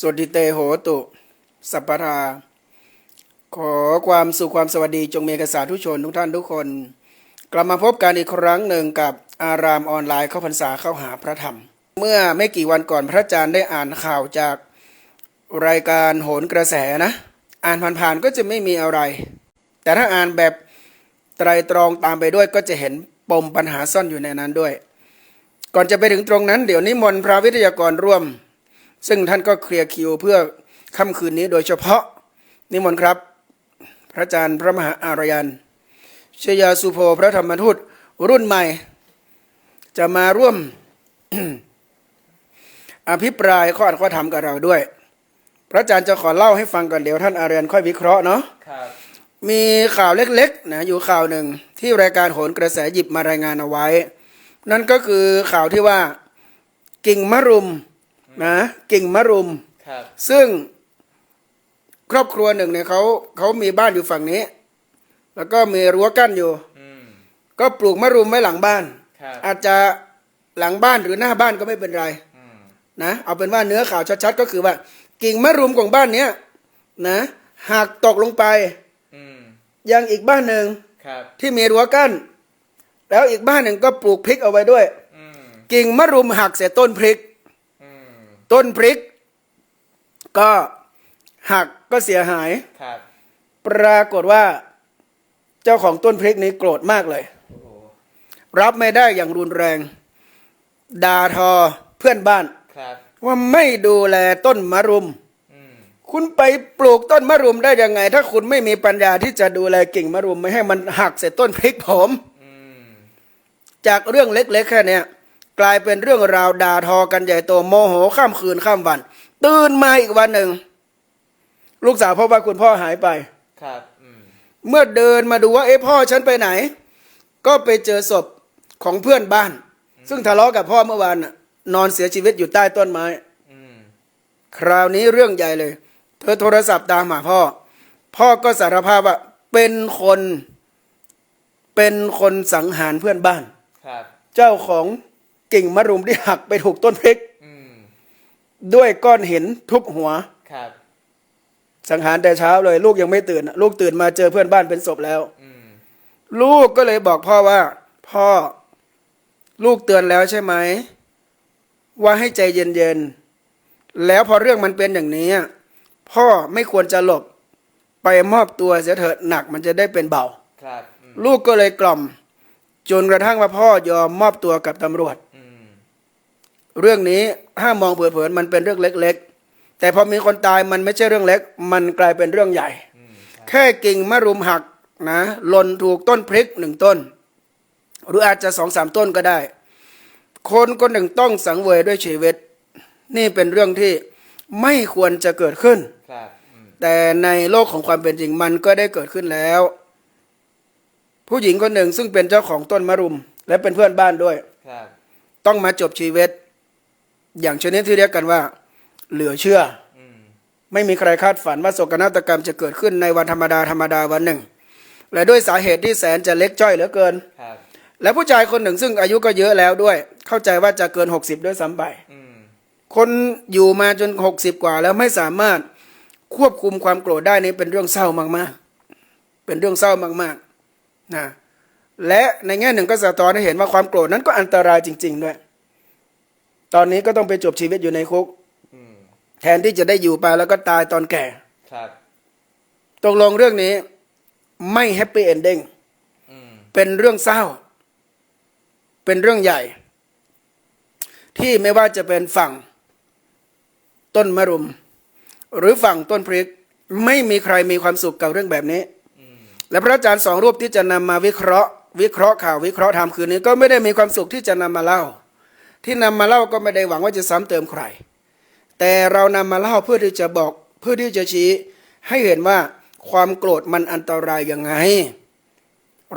สวัสดิเตโหตุ สัพพราขอความสุขความสวัสดีจงมีกษาทุชนทุกท่านทุกคน กลับมาพบกันอีกครั้งหนึ่งกับอารามออนไลน์เข้าพรรษาเข้าหาพระธรรม เมื่อไม่กี่วันก่อนพระอาจารย์ได้อ่านข่าวจากรายการโหนกระแสนะ อ่านผ่านๆก็จะไม่มีอะไร แต่ถ้าอ่านแบบไตรตรองตามไปด้วยก็จะเห็นปมปัญหาซ่อนอยู่ในนั้นด้วย ก่อนจะไปถึงตรงนั้นเดี๋ยวนิมนต์พระวิทยากรร่วม ซึ่งท่านก็เคลียร์คิวเพื่อค่ำคืนนี้โดยเฉพาะ นิมนต์ครับ พระอาจารย์พระมหาอารยันชยาสุโภพระธรรมทูตรุ่นใหม่ จะมาร่วมอภิปรายข้ออัดข้อธรรมกับเราด้วย พระอาจารย์จะขอเล่าให้ฟังก่อนเดี๋ยวท่านอารยันค่อยวิเคราะห์เนาะครับมีข่าวเล็กๆนะอยู่ข่าวหนึ่งที่รายการโหนกระแสหยิบมารายงานเอาไว้ นั่นก็คือข่าวที่ว่ากิ่งมะรุม นะกิ่งมะรุม ครับ ซึ่งครอบครัวหนึ่งเนี่ยเขาเขามีบ้านอยู่ฝั่งนี้ แล้วก็มีรั้วกั้นอยู่ อืม ก็ปลูกมะรุมไว้หลังบ้าน ครับ อาจจะหลังบ้านหรือหน้าบ้านก็ไม่เป็นไรอืม นะเอาเป็นว่าเนื้อข่าวชัดๆก็คือว่า กิ่งมะรุมของบ้านเนี้ยนะหากตกลงไปอืม ยังอีกบ้านหนึ่งครับ ที่มีรั้วกั้น แล้วอีกบ้านหนึ่งก็ปลูกพริกเอาไว้ด้วย อืม กิ่งมะรุมหักเสียต้นพริกอืม ต้นพริก ก็หักก็เสียหาย ครับ ปรากฏว่า เจ้าของต้นพริกนี้โกรธมากเลย โอ้โห รับไม่ได้อย่างรุนแรง ด่าทอเพื่อนบ้าน ครับ ว่าไม่ดูแลต้นมะรุม อืม คุณไปปลูกต้นมะรุมได้ยังไง ถ้าคุณไม่มีปัญญาที่จะดูแลกิ่งมะรุม ไม่ให้มันหักเสียต้นพริกผม อืม จากเรื่องเล็ก ๆ แค่เนี้ย กลายเป็นเรื่องราวด่าทอกันใหญ่โตโมโหข้ามคืนข้ามวัน ตื่นมาอีกวันหนึ่ง ลูกสาวพบว่าคุณพ่อหายไปครับอืมเมื่อเดินมาดูว่าเอ๊ะพ่อฉันไปไหน ก็ไปเจอศพของเพื่อนบ้าน ซึ่งทะเลาะกับพ่อเมื่อวานน่ะนอนเสียชีวิตอยู่ใต้ต้นไม้อืมคราวนี้เรื่องใหญ่เลย เธอโทรศัพท์ตามหาพ่อ พ่อก็สารภาพว่าเป็นคน เป็นคนสังหารเพื่อนบ้านครับเจ้าของ กิ่งมะรุมที่หักไปถูกต้นพริกอืมด้วยก้อนหินทุบหัว ครับ สังหารแต่เช้าเลย ลูกยังไม่ตื่นน่ะลูกตื่นมาเจอเพื่อนบ้านเป็นศพแล้วอืมลูกก็เลยบอกพ่อว่า พ่อ ลูกเตือนแล้วใช่ไหม ว่าให้ใจเย็นๆ แล้วพอเรื่องมันเป็นอย่างนี้ พ่อไม่ควรจะหลบ ไปมอบตัวเสียเถิดหนักมันจะได้เป็นเบา ครับอืมลูกก็เลยกล่อม จนกระทั่งว่าพ่อยอมมอบตัวกับตำรวจอืม เรื่องนี้ถ้ามองเผินๆมันเป็นเรื่องเล็ก ๆ แต่พอมีคนตายมันไม่ใช่เรื่องเล็ก มันกลายเป็นเรื่องใหญ่อืมครับแค่กิ่งมะรุมหักนะหล่นถูกต้นพริกหนึ่งต้น หรืออาจจะสองสามต้นก็ได้ คนคนหนึ่งต้องสังเวยด้วยชีวิต นี่เป็นเรื่องที่ไม่ควรจะเกิดขึ้นครับอืมแต่ในโลกของความเป็นจริงมันก็ได้เกิดขึ้นแล้ว ผู้หญิงคนหนึ่งซึ่งเป็นเจ้าของต้นมะรุม และเป็นเพื่อนบ้านด้วยครับต้องมาจบชีวิต อย่างชนิดที่เรียกกันว่า เหลือเชื่ออไม่มีใครคาดฝันว่าโศกนาฏกรรมจะเกิดขึ้นในวันธรรมดาธรรมดาวันหนึ่ง และด้วยสาเหตุที่แสนจะเล็กจ้อยเหลือเกินและผู้ชายคนหนึ่งซึ่งอายุก็เยอะแล้วด้วย เข้าใจว่าจะเกิน60ด้วยซ้ำไปคนอยู่มาจน60กว่าแล้วไม่สามารถควบคุมความโกรธได้นี่เป็นเรื่องเศร้ามากๆ เป็นเรื่องเศร้ามากๆนะและในแง่หนึ่งก็สะท้อนให้เห็นว่าความโกรธนั้นก็อันตรายจริง ๆ ด้วย ตอนนี้ก็ต้องไปจบชีวิตอยู่ในคุกอืมแทนที่จะได้อยู่ไปแล้วก็ตายตอนแก่ครับตกลงเรื่องนี้ ไม่แฮปปี้เอนดิ้งอืมเป็นเรื่องเศร้า เป็นเรื่องใหญ่ ที่ไม่ว่าจะเป็นฝั่ง ต้นมะรุม หรือฝั่งต้นพริก ไม่มีใครมีความสุขกับเรื่องแบบนี้อืมและพระอาจารย์สองรูปที่จะนำมาวิเคราะห์ วิเคราะห์ข่าววิเคราะห์ธรรมคืนนี้ก็ไม่ได้มีความสุขที่จะนำมาเล่า ที่นำมาเล่าก็ไม่ได้หวังว่าจะซ้ำเติมใคร แต่เรานำมาเล่าเพื่อที่จะบอกเพื่อที่จะชี้ ให้เห็นว่าความโกรธมันอันตรายยังไง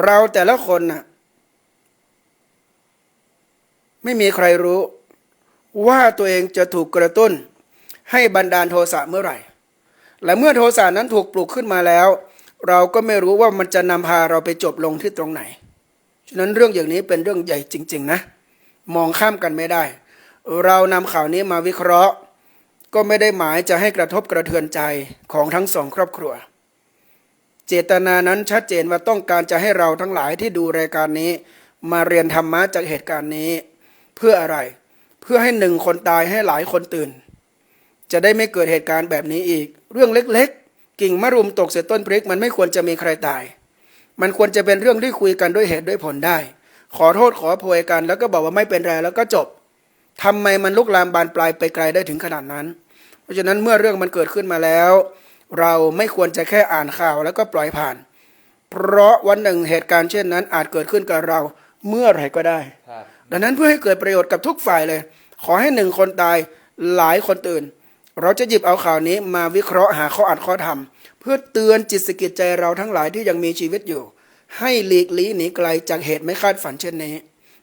เราแต่ละคนน่ะไม่มีใครรู้ ว่าตัวเองจะถูกกระตุ้น ให้บันดาลโทสะเมื่อไหร่ และเมื่อโทสะนั้นถูกปลุกขึ้นมาแล้ว เราก็ไม่รู้ว่ามันจะนำพาเราไปจบลงที่ตรงไหน ฉะนั้นเรื่องอย่างนี้เป็นเรื่องใหญ่จริง ๆ นะ มองข้ามกันไม่ได้ เรานำข่าวนี้มาวิเคราะห์ ก็ไม่ได้หมายจะให้กระทบกระเทือนใจของทั้งสองครอบครัว เจตนานั้นชัดเจนว่าต้องการจะให้เราทั้งหลายที่ดูรายการนี้ มาเรียนธรรมะจากเหตุการณ์นี้ เพื่ออะไร เพื่อให้หนึ่งคนตายให้หลายคนตื่น จะได้ไม่เกิดเหตุการณ์แบบนี้อีก เรื่องเล็กๆ กิ่งมะรุมตกเสียต้นพริกมันไม่ควรจะมีใครตาย มันควรจะเป็นเรื่องที่คุยกันด้วยเหตุด้วยผลได้ ขอโทษขอโพยกัน แล้วก็บอกว่าไม่เป็นไรแล้วก็จบทำไมมันลุกลามบานปลายไปไกลได้ถึงขนาดนั้น เพราะฉะนั้นเมื่อเรื่องมันเกิดขึ้นมาแล้ว เราไม่ควรจะแค่อ่านข่าวแล้วก็ปล่อยผ่าน เพราะวันหนึ่งเหตุการณ์เช่นนั้น อาจเกิดขึ้นกับเราเมื่อไหร่ก็ได้ ดังนั้นเพื่อให้เกิดประโยชน์กับทุกฝ่ายเลย ขอให้หนึ่งคนตายหลายคนตื่น เราจะหยิบเอาข่าวนี้มาวิเคราะห์หาข้ออัดข้อธรรม เพื่อเตือนจิตสกิจใจเราทั้งหลายที่ยังมีชีวิตอยู่ ให้หลีกลี่หนีไกลจากเหตุไม่คาดฝันเช่นนี้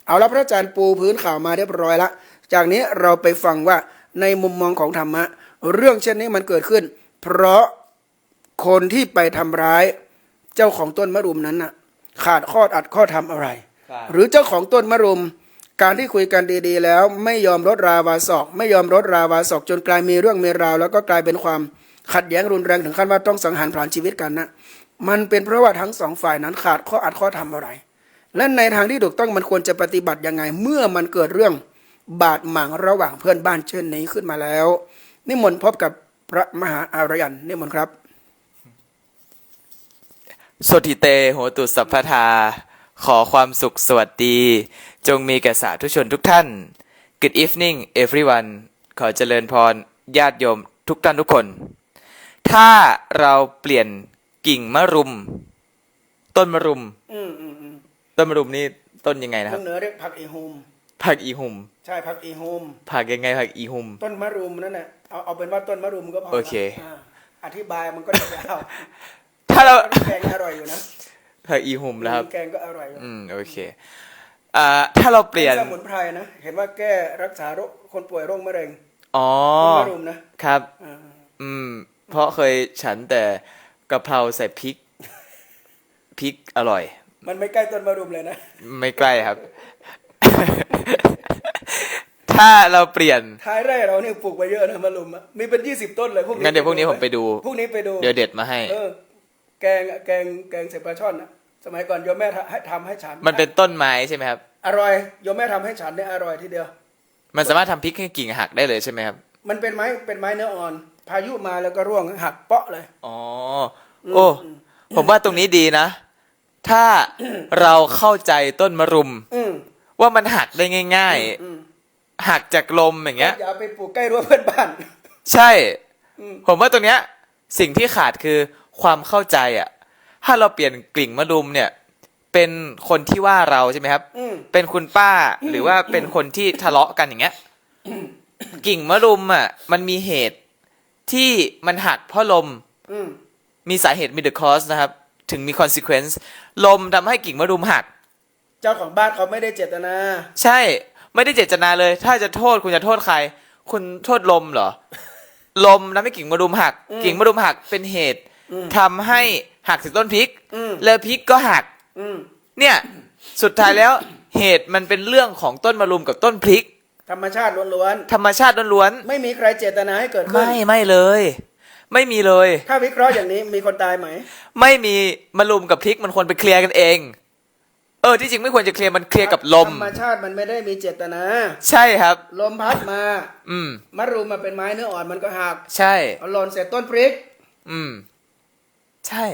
เอาละพระอาจารย์ปูพื้นข่าวมาเรียบร้อยละ จากนี้เราไปฟังว่าในมุมมองของธรรมะ เรื่องเช่นนี้มันเกิดขึ้น เพราะคนที่ไปทำร้าย เจ้าของต้นมะรุมนั้นน่ะ ขาดข้ออัดข้อธรรมอะไรครับหรือเจ้าของต้นมะรุม การที่คุยกันดีๆ แล้ว ไม่ยอมลดราวาศอก ไม่ยอมลดราวาศอกจนกลายมีเรื่องมีราว แล้วก็กลายเป็นความขัดแย้งรุนแรงถึงขั้นว่าต้องสังหารผลาญชีวิตกันนะ มันเป็นเพราะว่าทั้งสองฝ่ายนั้นขาดข้ออัดข้อธรรมอะไร และในทางที่ถูกต้องมันควรจะปฏิบัติยังไง เมื่อมันเกิดเรื่องบาดหมางระหว่างเพื่อนบ้านเช่นนี้ขึ้นมาแล้ว นิมนต์พบกับพระมหาอารยันนิมนต์ครับสวทิเตโหตุสัพพทา ขอความสุขสวัสดี จงมีแก่สาธุชนทุกท่าน Good evening everyone ขอเจริญพรญาติโยมทุกท่านทุกคน ถ้าเราเปลี่ยน กิ่งมะรุม ต้นมะรุม อืมอืมอืมต้นมะรุมนี่ต้นยังไงนะคทารับงเหนือเรียกผักอีฮุม ผักอีหุมใช่ผักอีฮุม ผักยังไงผักอีหุม ต้นมะรุมนั่นแหละเอาเอาเป็นว่าต้นมะรุมก็พอนะโอเคาอธิบายมันก็จะยาวถ้าเราแกงอร่อยอยู่นะผักอีหุมแล้วครับ แกงก็อร่อยอยู่อืมโอเคอ่าถ้าเราเปลี่ยน สมุนไพรนะ เห็นว่าแก้รักษาโรคคนป่วยโรคมะเร็งอ๋อต้นมะรุมนะครับ อ่าอืม เพราะเคยฉันแต่ กะเพราใส่พริกพริกอร่อย มันไม่ใกล้ต้นมะรุมเลยนะ ไม่ใกล้ครับ ถ้าเราเปลี่ยนท้ายไร่เราเนี่ยปลูกไปเยอะนะมะรุมอะมีเป็นยี่สิบต้นเลยพวกนี้งั้นเดี๋ยวพรุ่งนี้ผมไปดูพรุ่งนี้ไปดูเดี๋ยวเด็ดมาให้เออแกงอะแกงแกงใส่ปลาช่อนนะสมัยก่อนโยมแม่ทำให้ทำให้ฉัน มันเป็นต้นไม้ใช่ไหมครับ อร่อยโยมแม่ทำให้ฉันเนี่ยอร่อยทีเดียว มันสามารถทำพริกให้กิ่งหักได้เลยใช่ไหมครับ มันเป็นไม้เป็นไม้เนื้ออ่อน พายุมาแล้วก็ร่วงหักเปาะเลย อ๋อ โอ้ ผมว่าตรงนี้ดีนะ ถ้าเราเข้าใจต้นมะรุมอืมว่ามันหักได้ง่ายอืมๆหักจากลมอย่างเงี้ย อย่าไปปลูกใกล้รั้วเพื่อนบ้าน ใช่อืมผมว่าตรงเนี้ย สิ่งที่ขาดคือความเข้าใจอะ ถ้าเราเปลี่ยนกลิ่งมะรุมเนี่ย เป็นคนที่ว่าเราใช่ไหมครับอืมเป็นคุณป้าหรือว่าเป็นคนที่ทะเลาะกันอย่างเงี้ย กิ่งมะรุมอะ มันมีเหตุที่มันหักเพราะลม อืมมีสาเหตุมี the cause นะครับ ถึงมี consequence ลมทำให้กิ่งมะรุมหัก เจ้าของบ้านเขาไม่ได้เจตนา ใช่ไม่ได้เจตนาเลย ถ้าจะโทษคุณจะโทษใคร คุณโทษลมเหรอ ลมทำให้กิ่งมะรุมหัก อืมกิ่งมะรุมหักเป็นเหตุอืม ทำให้หักถึงต้นพริก อืมแล้วพริกก็หัก อืม เนี่ย สุดท้ายแล้ว เหตุมันเป็นเรื่องของต้นมะรุมกับต้นพริก ธรรมชาติล้วนธรรมชาติล้วนๆ ไม่มีใครเจตนาให้เกิดๆขึ้น ไม่ไม่เลย ไม่มีเลย ถ้าวิเคราะห์อย่างนี้มีคนตายไหม ไม่มีมะรุมกับพริกมันควรไปเคลียร์กันเอง เออที่จริงไม่ควรจะเคลียร์มันเคลียร์กับลม ธรรมชาติมันไม่ได้มีเจตนา ใช่ครับ ลมพัดมา อืม มะรุมมาเป็นไม้เนื้ออ่อนมันก็หักใช่ เอาหล่นเสร็จต้นพริก อืม ใช่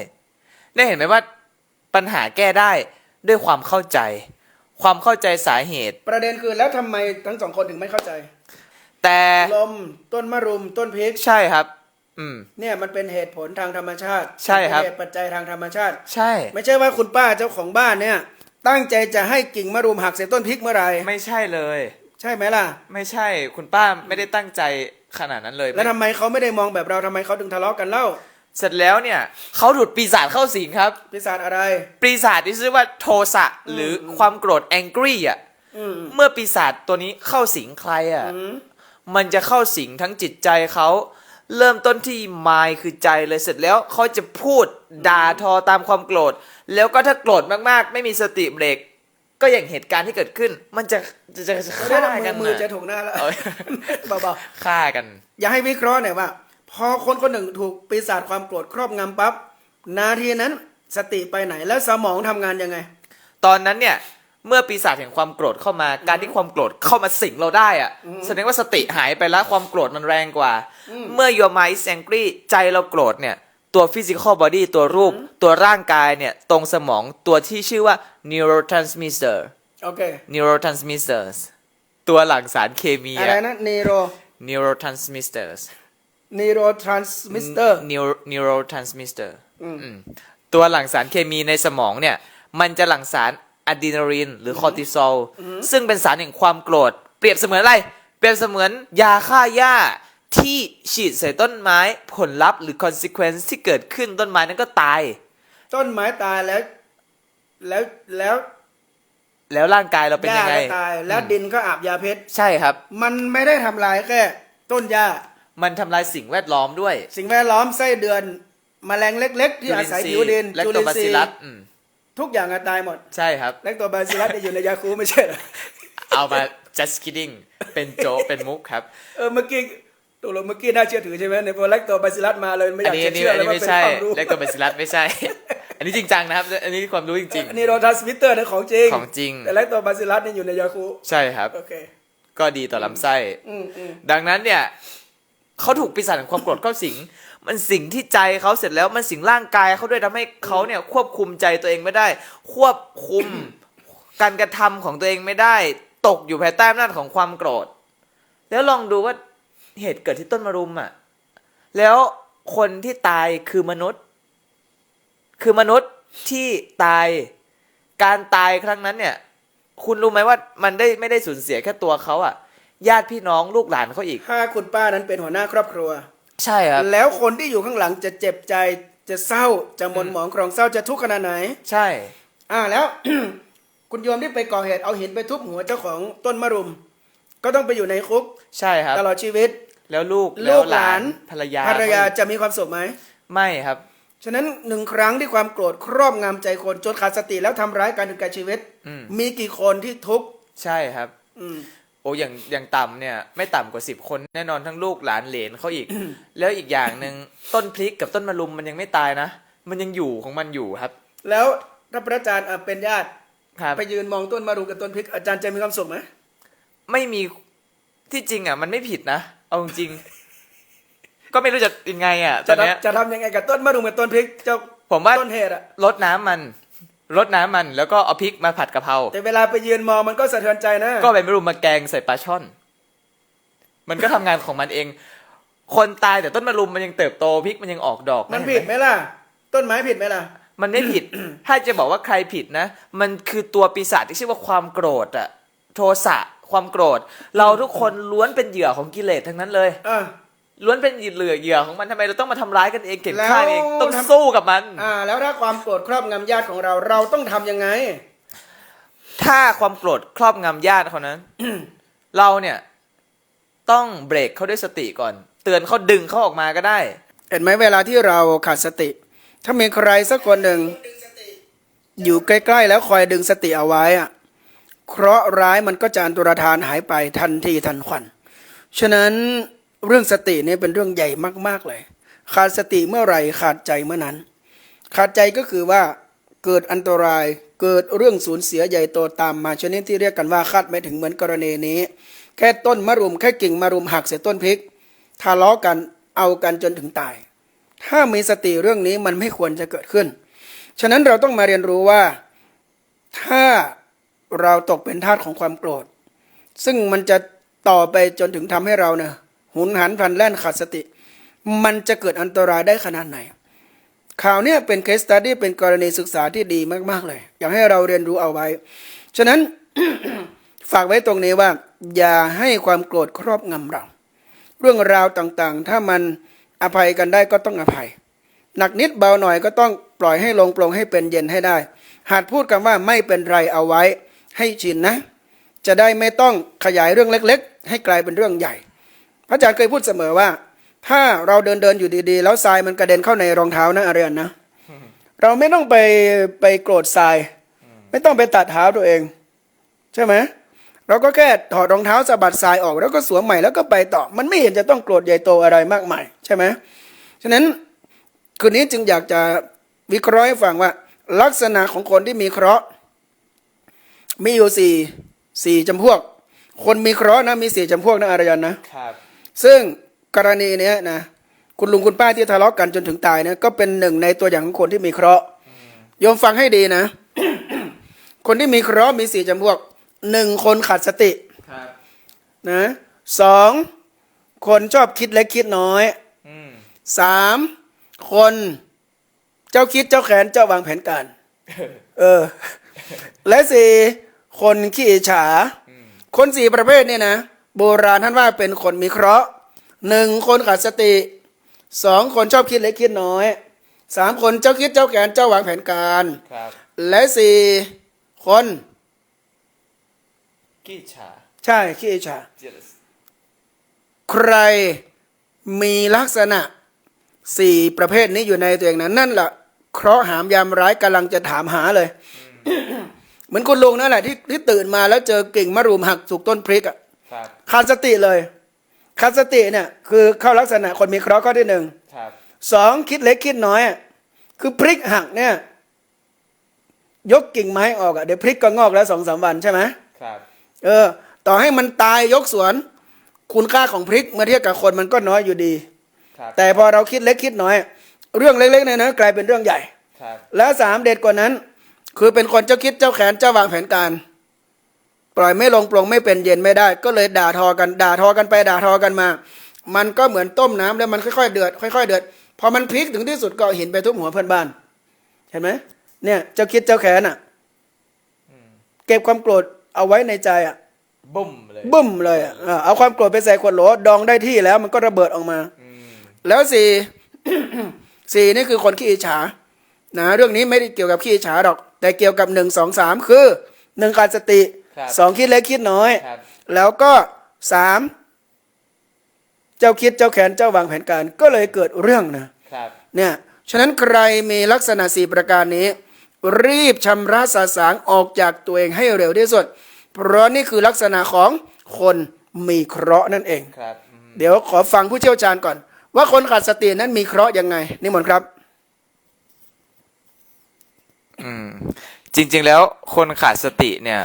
ได้เห็นไหมว่าปัญหาแก้ได้ด้วยความเข้าใจ ความเข้าใจสาเหตุ ประเด็นคือแล้วทำไมทั้งสองคนถึงไม่เข้าใจ แต่ลมต้นมะรุมต้นพริกใช่ครับ อืม เนี่ยมันเป็นเหตุผลทางธรรมชาติใช่ครับ เป็นเหตุปัจจัยทางธรรมชาติ ใช่ ไม่ใช่ว่าคุณป้าเจ้าของบ้านเนี่ย ตั้งใจจะให้กิ่งมะรุมหักเสียต้นพริกเมื่อไหร่ไม่ใช่เลย ใช่ไหมล่ะ ไม่ใช่คุณป้าไม่ได้ตั้งใจขนาดนั้นเลยแล้วทำไมเขาไม่ได้มองแบบเราทำไมเขาถึงทะเลาะกันเล่า เสร็จแล้วเนี่ยเขาดูดปีศาจเข้าสิงครับ ปีศาจอะไร ปีศาจที่ชื่อว่าโทสะหรืออความโกรธ angry อะอืมเมื่อปีศาจตัวนี้เข้าสิงใครอะอืมมันจะเข้าสิงทั้งจิตใจเขาเริ่มต้นที่มายคือใจเลยเสร็จแล้วเขาจะพูดด่าทอตามความโกรธ แล้วก็ถ้าโกรธมากๆ ไม่มีสติเบรก ก็อย่างเหตุการณ์ที่เกิดขึ้น มันจะจะจะจะได้ฆ่ามืกัอนมือจะน่ะถูกหน้าแล้วเอาเบาฆ่ากันๆอย่าให้วิเคราะห์หน่อยว่า พอคนคนหนึ่งถูกปีศาจความโกรธครอบงำปั๊บนาทีนั้นสติไปไหนแล้วสมองทำงานยังไง ตอนนั้นเนี่ยเมื่อปีศาจแห่งความโกรธเข้ามาการที่ความโกรธเข้ามาสิงเราได้อะแสดงว่าสติหายไปแล้วความโกรธมันแรงกว่า เมื่อ your mind is angry ใจเราโกรธเนี่ยตัว physical body ตัวรูป ตัวร่างกายเนี่ย ตรงสมองตัวที่ชื่อว่า neurotransmitter โอเค neurotransmitters ตัวหลั่งสารเคมีอะไรอะนะ neuro neurotransmitters neurotransmitter neuro neurotransmitter อืมตัวหลั่งสารเคมีในสมองเนี่ย มันจะหลั่งสารอะดรีนาลีนหรือคอร์ติซอลซึ่งเป็นสารแห่งความโกรธ เปรียบเสมือนอะไร เปรียบเสมือนยาฆ่าหญ้าที่ฉีดใส่ต้นไม้ผลลัพธ์หรือ consequence ที่เกิดขึ้นต้นไม้นั้นก็ตาย ต้นไม้ตายแล้ว แล้วแล้วแล้วร่างกายเราเป็นหญ้ายังไง ก็ตาย แล้วดินก็อาบยาเพชรใช่ครับ มันไม่ได้ทำลายแค่ต้นหญ้า มันทำลายสิ่งแวดล้อมด้วย สิ่งแวดล้อมไส้เดือนแมลงเล็ก ๆ ที่อาศัยผิวดินและจุตัลิวนบาทรีซิลัสย์อืมทุกอย่างอะตายหมด ใช่ครับแลคโตบาซิลัสเนี่ยอยู่ในยาคูไม่ใช่เหรอเอามา just kidding เป็นโจกเป็นมุกครับ เออเมื่อกี้ตกลงเมื่อกี้น่าเชื่อถือใช่ไหมในพอแลคโตบาซิลัสมาเลยไม่ออันยากนี้จะอันนี้เชื่ออันเลยนี้ว่าไม่เป็นใช่ความรู้เลกตัวเบสิลัสไม่ใช่ อันนี้จริงจังนะครับ อันนี้ความรู้จริงนี่โรทัสมิเตอร์นะของจริงของจริง แต่แลคโตบาซิลัสเนี่ยอยู่ในยาคูๆใช่ครับ โอเค ก็ดีต่อลำไส้อืมอืมดังนั้นเนี่ย เขาถูกปีศาจแห่งความโกรธเข้าสิง มันสิงที่ใจเขาเสร็จแล้วมันสิงร่างกายเขาด้วยทำให้เขาเนี่ยควบคุมใจตัวเองไม่ได้ ควบคุมการกระทำของตัวเองไม่ได้ ตกอยู่ภายใต้อำนาจของความโกรธ แล้วลองดูว่าเหตุเกิดที่ต้นมะรุมอะ แล้วคนที่ตายคือมนุษย์ คือมนุษย์ที่ตายการตายครั้งนั้นเนี่ย คุณรู้ไหมว่ามันได้ไม่ได้สูญเสียแค่ตัวเขาอะ ญาติพี่น้องลูกหลานเขาอีก ถ้าคุณป้านั้นเป็นหัวหน้าครอบครัว ใช่ครับ แล้วคนที่อยู่ข้างหลังจะเจ็บใจจะเศร้าจะหมนหมองครองเศร้าจะทุกข์ขนาดไหน ใช่ อ่าแล้ว คุณโยมที่ไปก่อเหตุเอาหินไปทุบหัวเจ้าของต้นมะรุม ก็ต้องไปอยู่ในคุก ใช่ครับ ตลอดชีวิต แล้วลูกลูกหลานภรรยาภรรยาจะมีความสุขไหมไม่ครับ ฉะนั้นหนึ่งครั้งที่ความโกรธครอบงำใจคนจนขาดสติแล้วทำร้ายการถึงแก่ชีวิตอืมมีกี่คนที่ทุกข์ใช่ครับ อืม โอ้อย่างอย่างต่ำเนี่ย ไม่ต่ำกว่าสิบคนแน่นอนทั้งลูกหลานเหลนเขาอีก แล้วอีกอย่างหนึ่งต้นพริกกับต้นมะรุมมันยังไม่ตายนะ มันยังอยู่ของมันอยู่ครับ แล้วถ้าพระอาจารย์อะเป็นญาติครับไปยืนมองต้นมะรุมกับต้นพริกอาจารย์จะมีความสุขไหมไม่มีที่จริงอะ มันไม่ผิดนะเอาจริงๆก็ไม่รู้จะยังไงอะตจะอนเนี้ยทำจะทำยังไงกับต้นมะรุมกับต้นพริกเจ้าผมว่าต้นเหตุอะลดน้ำมัน ลดน้ำมันแล้วก็เอาพริกมาผัดกะเพราแต่เวลาไปยืนมองมันก็สะเทือนใจนะ ก็ไปไม่รู้มาแกงใส่ปลาช่อน มันก็ทำงานของมันเอง คนตายแต่ต้นมะรุมมันยังเติบโตพริกมันยังออกดอกมันเห็ผิดไหไหมล่ะ ต้นไม้ผิดไหมล่ะ มันไม่ผิด ถ้าจะบอกว่าใครผิดนะ มันคือตัวปีศาจที่ชื่อว่าความโกรธอะโทสะความโกรธ เราทุกคนล้วนเป็นเหยื่อของกิเลสทั้งนั้นเลยอ่า ล้วนเป็นเหยื่อเหยื่อของมันทำไมเราต้องมาทำร้ายกันเองเก็บแล้วฆ่าเองต้องทำสู้กับมัน อ่า แล้วถ้าความโกรธครอบงำญาติของเราเราต้องทำยังไง ถ้าความโกรธครอบงำญาติเขานั้น เราเนี่ย ต้องเบรกเขาด้วยสติก่อน เตือนเขาดึงเขาออกมาก็ได้ เห็นไหมเวลาที่เราขาดสติ ถ้ามีใครสักคนหนึ่ง อยู่ใกล้ๆแล้วคอยดึงสติเอาไว้อะเคราะห์ร้ายมันก็จะอันตรธานหายไปทันทีทันควันฉะนั้น เรื่องสติเนี่ยเป็นเรื่องใหญ่มาก ๆ เลย ขาดสติเมื่อไหร่ขาดใจเมื่อนั้น ขาดใจก็คือว่าเกิดอันตรายเกิดเรื่องสูญเสียใหญ่โตตามมาชนิดที่เรียกกันว่าคาดไม่ถึงเหมือนกรณีนี้ แค่ต้นมะรุมแค่กิ่งมะรุมหักเสียต้นพริกทะเลาะกันเอากันจนถึงตาย ถ้ามีสติเรื่องนี้มันไม่ควรจะเกิดขึ้น ฉะนั้นเราต้องมาเรียนรู้ว่า ถ้าเราตกเป็นทาสของความโกรธ ซึ่งมันจะต่อไปจนถึงทำให้เราเนี่ย หุนหันพลันแล่นขาดสติ มันจะเกิดอันตรายได้ขนาดไหน ข่าวเนี่ยเป็นเคสตัดดี้เป็นกรณีศึกษาที่ดีมากๆเลย อยากให้เราเรียนรู้เอาไว้ ฉะนั้นฝากไว้ตรงนี้ว่า อย่าให้ความโกรธครอบงำเรา เรื่องราวต่างๆ ถ้ามันอภัยกันได้ก็ต้องอภัย หนักนิดเบาหน่อยก็ต้องปล่อยให้ลงปลงให้เป็นเย็นให้ได้หากพูดกันว่าไม่เป็นไรเอาไว้ให้ชินนะ จะได้ไม่ต้องขยายเรื่องเล็ก ๆ ให้กลายเป็นเรื่องใหญ่ ระอาจารย์เคยพูดเสมอว่า ถ้าเราเดินเดินอยู่ดีๆ แล้วทรายมันกระเด็นเข้าในรองเท้านะอาเรียนนะ เราไม่ต้องไปไปโกรธทราย ไม่ต้องไปตัดเท้าตัวเอง ใช่ไหมเราก็แค่ถอดรองเท้าสะบัดทรายออก แล้วก็สวมใหม่แล้วก็ไปต่อ มันไม่เห็นจะต้องโกรธใหญ่โตอะไรมากมายใช่ไหมฉะนั้นคืนนี้จึงอยากจะวิเคราะห์ให้ฟังว่า ลักษณะของคนที่มีเคราะห์มีอยู่สี่สี่จำพวก คนมีเคราะห์นะมีสี่จำพวกนะอารยันนะครับ ซึ่งกรณีเนี้ยนะคุณลุงคุณป้าที่ทะเลาะกันจนถึงตายนะก็เป็นหนึ่งในตัวอย่างของคนที่มีเคราะห์โยมฟังให้ดีนะ คนที่มีเคราะห์มีสี่จำพวกหนึ่งคนขาดสติครับนะสองคนชอบคิดเล็กคิดน้อยอืมสามคนเจ้าคิดเจ้าแขนเจ้าวางแผนการ เออ และสี่คนขี้อิจฉา คนสี่ประเภทเนี่ยนะ โบราณท่านว่าเป็นคนมีเคราะห์หนึ่งคนขาดสติสองคนชอบคิดเล็กคิดน้อยสามคนเจ้าคิดเจ้าแขนเจ้าวางแผนการ ครับและสี่คนกี้ฉาใช่ขี้อิจฉา jealous ใครมีลักษณะสี่ประเภทนี้อยู่ในตัวเองนั้นนั่นแหละเคราะห์หามยามร้ายกำลังจะถามหาเลย เหมือนคุณลุงนั่นแหละที่ที่ตื่นมาแล้วเจอกิ่งมะรุมหักถูกต้นพริกอะ ครับขาดสติเลยขาดสติเนี่ยคือเข้าลักษณะคนมีเคราะห์ข้อที่หนึ่งครับสองคิดเล็กคิดน้อยอะคือพริกหักเนี่ยยกกิ่งไม้ออกอะเดี๋ยวพริกก็งอกแล้วสองสามวันใช่ไหมครับ เออ ต่อให้มันตายยกสวน คุณค่าของพริกเมื่อเทียบกับคนมันก็น้อยอยู่ดีครับแต่พอเราคิดเล็กคิดน้อย เรื่องเล็กๆเนี่ยนะกลายเป็นเรื่องใหญ่ครับแล้วสามเด็ดกว่านั้น คือเป็นคนเจ้าคิดเจ้าแขนเจ้าวางแผนการ ปล่อยไม่ลงปลงไม่เป็นเย็นไม่ได้ ก็เลยด่าทอกันด่าทอกันไปด่าทอกันมา มันก็เหมือนต้มน้ำแล้วมันค่อยๆเดือดค่อยๆเดือดพอมันพลิกถึงที่สุดก็เอาหินไปทุบหัวเพื่อนบ้าน เห็นไหมเนี่ย เจ้าคิดเจ้าแขนอะเก็บความโกรธเอาไว้ในใจอะบุ้มเลยบึ้มเลยอะเออเอาความโกรธไปใส่ขวดโหลดองได้ที่แล้ว มันก็ระเบิดออกมาอืมแล้วสี่สี่นี่คือคนขี้อิจฉานะเรื่องนี้ไม่ได้เกี่ยวกับขี้อิจฉาหรอก แต่เกี่ยวกับหนึ่งสองสามคือหนึ่งขาดสติครับ สองคิดเล็กคิดน้อยครับแล้วก็สามเจ้าคิดเจ้าแขนเจ้าวางแผนการก็เลยเกิดเรื่องนะครับเนี่ยฉะนั้นใครมีลักษณะสี่ประการนี้ รีบชำระสาสางออกจากตัวเองให้เร็วที่สุด เพราะนี่คือลักษณะของคนมีเคราะห์นั่นเองครับอืมเดี๋ยวขอฟังผู้เชี่ยวชาญก่อน ว่าคนขาดสตินั้นมีเคราะห์ยังไงนิมนต์ครับ อืมจริง ๆ แล้วคนขาดสติเนี่ย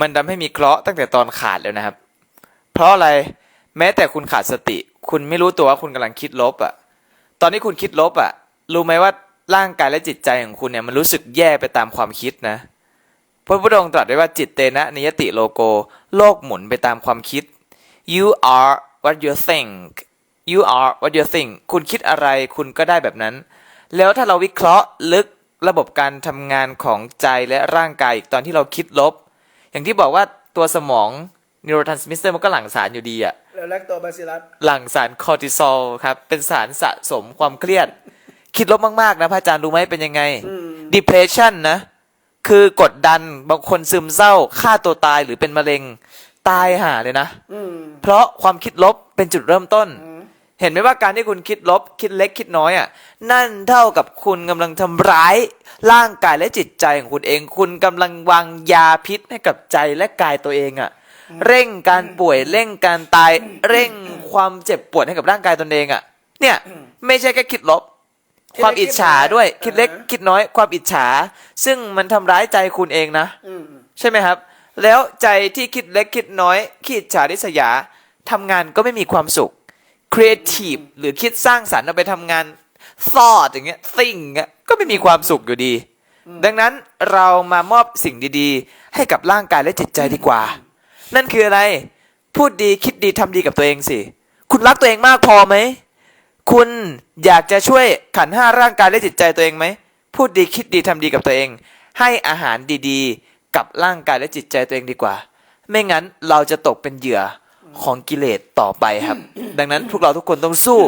มันทำให้มีเคราะห์ตั้งแต่ตอนขาดแล้วนะครับ เพราะอะไรแม้แต่คุณขาดสติ คุณไม่รู้ตัวว่าคุณกำลังคิดลบอะ่ะ ตอนที่คุณคิดลบอะ่ะ รู้ไหมว่าร่างกายและจิตใจของคุณเนี่ยมันรู้สึกแย่ไปตามความคิดนะพระพุทธองค์ตรัสไว้ว่าจิตเตนะนิยติโลโก โลกหมุนไปตามความคิด you are what you think you are what you think คุณคิดอะไรคุณก็ได้แบบนั้น แล้วถ้าเราวิเคราะห์ลึกระบบการทำงานของใจและร่างกายอีกตอนที่เราคิดลบ อย่างที่บอกว่าตัวสมอง neurotransmitter มันก็หลั่งสารอยู่ดีอะแล้วแลคโตบาซิลัสหลั่งสารคอร์ติซอลครับ เป็นสารสะสมความเครียด คิดลบมากๆนะพระอาจารย์รู้ไหมเป็นยังไง depression นะ คือกดดันบางคนซึมเศร้าฆ่าตัวตายหรือเป็นมะเร็ง ตายห่าเลยนะอืมเพราะความคิดลบเป็นจุดเริ่มต้น เห็นไหมว่าการที่คุณคิดลบคิดเล็กคิดน้อยอะนั่นเท่ากับคุณกำลังทำร้ายร่างกายและจิตใจของคุณเอง คุณกำลังวางยาพิษให้กับใจและกายตัวเองอะเร่งการป่วยเร่งการตายเร่งความเจ็บปวดให้กับร่างกายตนเองอะ เนี่ยไม่ใช่แค่คิดลบคิดเล็กความอิจฉาด้วยคิคิดดน้อยเล็กคิดน้อยความอิจฉา ซึ่งมันทำร้ายใจคุณเองนะอืมใช่ไหมครับ แล้วใจที่คิดเล็กคิดน้อยคิดฉาริษยาทำงานก็ไม่มีความสุข creative หรือคิดสร้างสรรค์เอาไปทำงาน thought อย่างเงี้ย think เงี้ยก็ไม่มีความสุขอยู่ดี ดังนั้นเรามามอบสิ่งดีๆ ให้กับร่างกายและจิตใจดีกว่า นั่นคืออะไร พูดดีคิดดีทำดีกับตัวเองสิ คุณรักตัวเองมากพอไหม คุณอยากจะช่วยขันห้าร่างกายและจิตใจตัวเองไหม พูดดีคิดดีทำดีกับตัวเอง ให้อาหารดีๆ กับร่างกายและจิตใจตัวเองดีกว่า ไม่งั้นเราจะตกเป็นเหยื่อ ของกิเลสต่อไปครับ ดังนั้นพวกเราทุกคนต้องสู้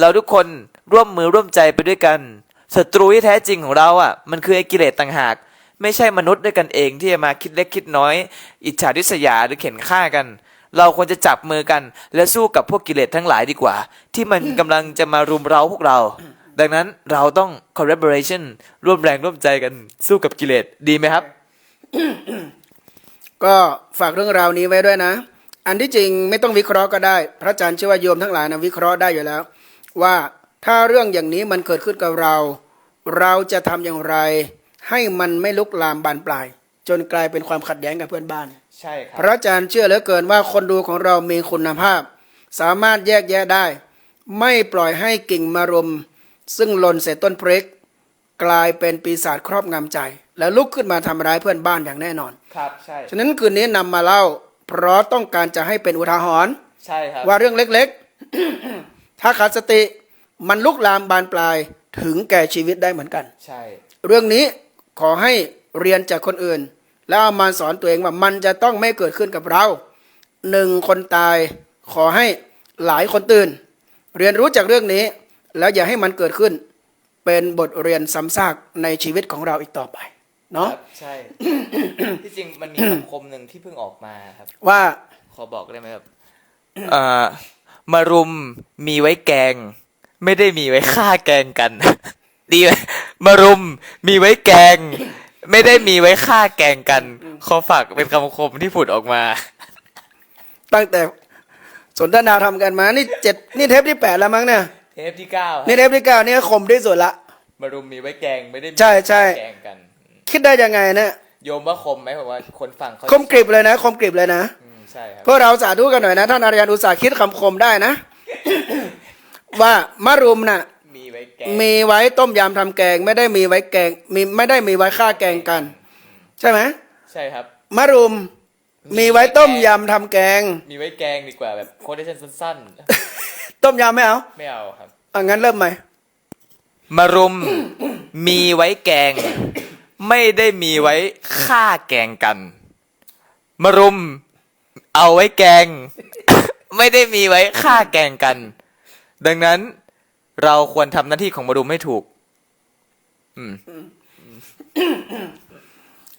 เราทุกคนร่วมมือร่วมใจไปด้วยกันศัตรูที่แท้จริงของเราอะมันคือไอ้กิเลสต่างหาก ไม่ใช่มนุษย์ด้วยกันเองที่จะมาคิดเล็กคิดน้อย อิจฉาริษยาหรือเข็นฆ่ากัน เราควรจะจับมือกัน และสู้กับพวกกิเลสทั้งหลายดีกว่า ที่มันกำลังจะมารุมเราพวกเรา ดังนั้นเราต้อง collaboration ร่วมแรงร่วมใจกันสู้กับกิเลสดีไหมครับ ก็ฝากเรื่องราวนี้ไว้ด้วยนะ อันที่จริงไม่ต้องวิเคราะห์ก็ได้ พระอาจารย์เชื่อว่าโยมทั้งหลายนะวิเคราะห์ได้อยู่แล้ว ว่าถ้าเรื่องอย่างนี้มันเกิดขึ้นกับเรา เราจะทำอย่างไร ให้มันไม่ลุกลามบานปลาย จนกลายเป็นความขัดแย้งกับเพื่อนบ้าน ใช่คพรับระอาจารย์เชื่อเหลือเกินว่าคนดูของเรามีคุณภาพ สามารถแยกแยะได้ ไม่ปล่อยให้กิ่งมารมซึ่งหล่นเศษต้นเพรกกลายเป็นปีศาจครอบงำใจ แล้วลุกขึ้นมาทำร้ายเพื่อนบ้านอย่างแน่นอน ครับใช่ฉะนั้นคืนนี้นำมาเล่า เพราะต้องการจะให้เป็นอุทาหรณ์ใช่ครับว่าเรื่องเล็กๆ ถ้าขาดสติมันลุกลามบานปลายถึงแก่ชีวิตได้เหมือนกัน ใช่ เรื่องนี้ขอให้เรียนจากคนอื่น แล้วเอามาสอนตัวเองว่ามันจะต้องไม่เกิดขึ้นกับเราหนึ่งคนตายขอให้หลายคนตื่น เรียนรู้จากเรื่องนี้ แล้วอย่าให้มันเกิดขึ้น เป็นบทเรียนซ้ำซากในชีวิตของเราอีกต่อไป เนาะครับใช่ ที่จริงมันมีคำคมหนึ่งที่เพิ่งออกมาครับ ว่าขอบอกได้ไหมครับเอ่อมารุมมีไว้แกง ไม่ได้มีไว้ฆ่าแกงกัน ดีไหมมารุมมีไว้แกง ไม่ได้มีไว้ฆ่าแกงกันขอฝากเป็นคำคมที่ผุดออกมา ตั้งแต่สนทนาทำกันมา นี่เจ็ดนี่เทปที่แปดแล้วมั้งเนี่ยเทปที่เก้าครับนี่เทปที่เก้านี่ก็คมที่สุดละมารุมมีไว้แกงไม่ได้มีใช่ใช่แกงกัน คิดได้ยังไงเนี่ยโยมว่าคมไหมผมว่าคนฟังเขาคมกริบเลยนะ คมกริบเลยนะอืมใช่ครับพวกเราสาธุกันหน่อยนะท่านอารยันอุตสาห์คิดคำคมได้นะ ว่ามะรุมน่ะ มีไว้แกงมีไว้ต้มยำทำแกง ไม่ได้มีไว้แกง มีไม่ได้มีไว้ฆ่าแกงกัน ใช่ไหมใช่ครับ มะรุมมีไว้ต้มยำทำแกง มีไว้แกงดีกว่าแบบโคเดชันสั้นต้มยำไม่เอาๆ ไม่เอาครับ อะงั้นเริ่มใหม่ มารุม มีไว้แกง ไม่ได้มีไว้ฆ่าแกงกัน มารุม เอาไว้แกง ไม่ได้มีไว้ฆ่าแกงกัน ดังนั้นเราควรทำหน้าที่ของมารุมให้ถูก อืม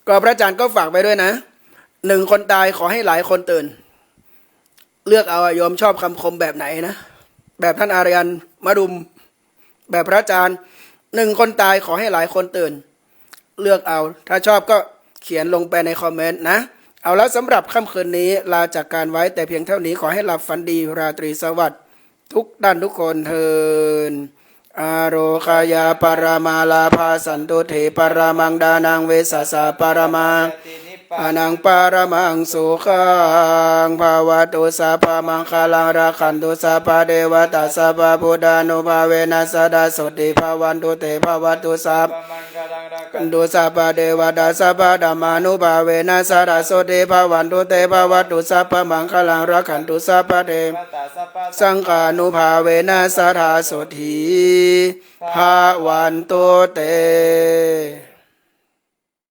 ก็พระอาจารย์ก็ฝากไปด้วยนะหนึ่งคนตายขอให้หลายคนตื่น เลือกเอาอะโยมชอบคำคมแบบไหนนะ แบบท่านอารยันมารุม แบบพระอาจารย์หนึ่งคนตายขอให้หลายคนตื่น เลือกเอา ถ้าชอบก็เขียนลงไปในคอมเมนต์นะ เอาแล้วสำหรับค่ำคืนนี้ลาจากการไว้แต่เพียงเท่านี้ขอให้หลับฝันดีราตรีสวัสดิ์ทุกด้านทุกคนเทินอาโรคายาปรามาลาภาสันตุเถปรามังดานังเวสสาปรามา อนังปารมังสุขังภาวะตุสัพพมังคลังราคันตุสัพพเดวตาสัพพะพุทธานุภาเวนัสดาสุติภาวันตุเตภาวะตุสัพกันตุสัพพเดวดาสัพพะธรรมานุภาเวนะสารโสเดภาวันตุเตภาวัตุสัพพมังคลังรักขันตุสัพพะเดสังฆานุภาเวนะสารโสถีภาวันตุเต